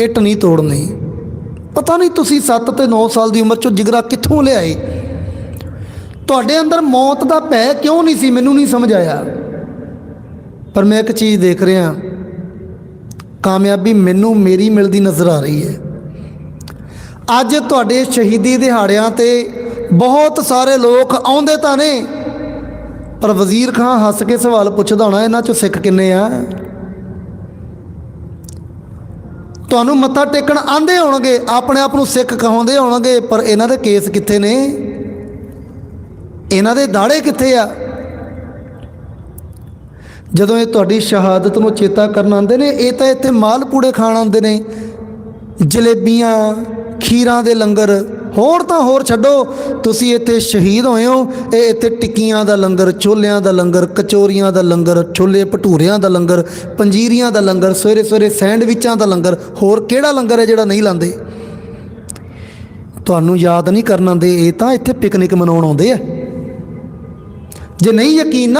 ਇੱਟ ਨਹੀਂ ਤੋੜਨੀ। ਪਤਾ ਨਹੀਂ ਤੁਸੀਂ 7 ਤੇ 9 ਸਾਲ ਦੀ ਉਮਰ ਚੋਂ ਜਿਗਰਾ ਕਿੱਥੋਂ ਲਿਆਏ? ਤੁਹਾਡੇ ਅੰਦਰ ਮੌਤ ਦਾ ਭੈ ਕਿਉਂ ਨਹੀਂ ਸੀ? ਮੈਨੂੰ ਨਹੀਂ ਸਮਝ ਆਇਆ। ਪਰ ਮੈਂ ਇੱਕ ਚੀਜ਼ ਦੇਖ ਰਿਹਾ ਕਾਮਯਾਬੀ ਮੈਨੂੰ ਮੇਰੀ ਮਿਲਦੀ ਨਜ਼ਰ ਆ ਰਹੀ ਹੈ। ਅੱਜ ਤੁਹਾਡੇ ਸ਼ਹੀਦੀ ਦਿਹਾੜਿਆਂ ਤੇ ਬਹੁਤ ਸਾਰੇ ਲੋਕ ਆਉਂਦੇ ਤਾਂ ਨੇ, ਪਰ ਵਜ਼ੀਰ ਖਾਂ ਹੱਸ ਕੇ ਸਵਾਲ ਪੁੱਛਦਾ ਹੋਣਾ, ਇਹਨਾਂ ਚੋਂ ਸਿੱਖ ਕਿੰਨੇ ਆ? ਤੁਹਾਨੂੰ ਮੱਥਾ ਟੇਕਣ ਆਂਦੇ ਹੋਣਗੇ, ਆਪਣੇ ਆਪ ਨੂੰ ਸਿੱਖ ਕਹਾਉਂਦੇ ਹੋਣਗੇ, ਪਰ ਇਹਨਾਂ ਦੇ ਕੇਸ ਕਿੱਥੇ ਨੇ? ਇਹਨਾਂ ਦੇ ਦਾੜੇ ਕਿੱਥੇ ਆ? ਜਦੋਂ ਇਹ ਤੁਹਾਡੀ ਸ਼ਹਾਦਤ ਨੂੰ ਚੇਤਾ ਕਰਨ ਆਉਂਦੇ ਨੇ, ਇਹ ਤਾਂ ਇੱਥੇ ਮਾਲ ਪੂੜੇ ਖਾਣ ਆਉਂਦੇ ਨੇ, ਜਲੇਬੀਆਂ ਖੀਰਾਂ ਦੇ ਲੰਗਰ। ਹੋਰ ਤਾਂ ਹੋਰ ਛੱਡੋ, ਤੁਸੀਂ ਇੱਥੇ ਸ਼ਹੀਦ ਹੋਏ ਹੋ। ਇਹ ਇੱਥੇ ਟਿੱਕੀਆਂ ਦਾ ਲੰਗਰ, ਛੋਲਿਆਂ ਦਾ ਲੰਗਰ, ਕਚੋਰੀਆਂ ਦਾ ਲੰਗਰ, ਛੋਲੇ ਭਟੂਰਿਆਂ ਦਾ ਲੰਗਰ, ਪੰਜੀਰੀਆਂ ਦਾ ਲੰਗਰ ਸਵੇਰੇ ਸਵੇਰੇ ਸੈਂਡਵਿਚਾਂ ਦਾ ਲੰਗਰ। ਹੋਰ ਕਿਹੜਾ ਲੰਗਰ ਹੈ ਜਿਹੜਾ ਨਹੀਂ ਲਾਉਂਦੇ ਤੁਹਾਨੂੰ ਯਾਦ ਨਹੀਂ ਕਰਨ ਆਉਂਦੇ, ਇਹ ਤਾਂ ਇੱਥੇ ਪਿਕਨਿਕ ਮਨਾਉਣ ਆਉਂਦੇ ਆ। ਜੇ ਨਹੀਂ ਯਕੀਨ ਨਾ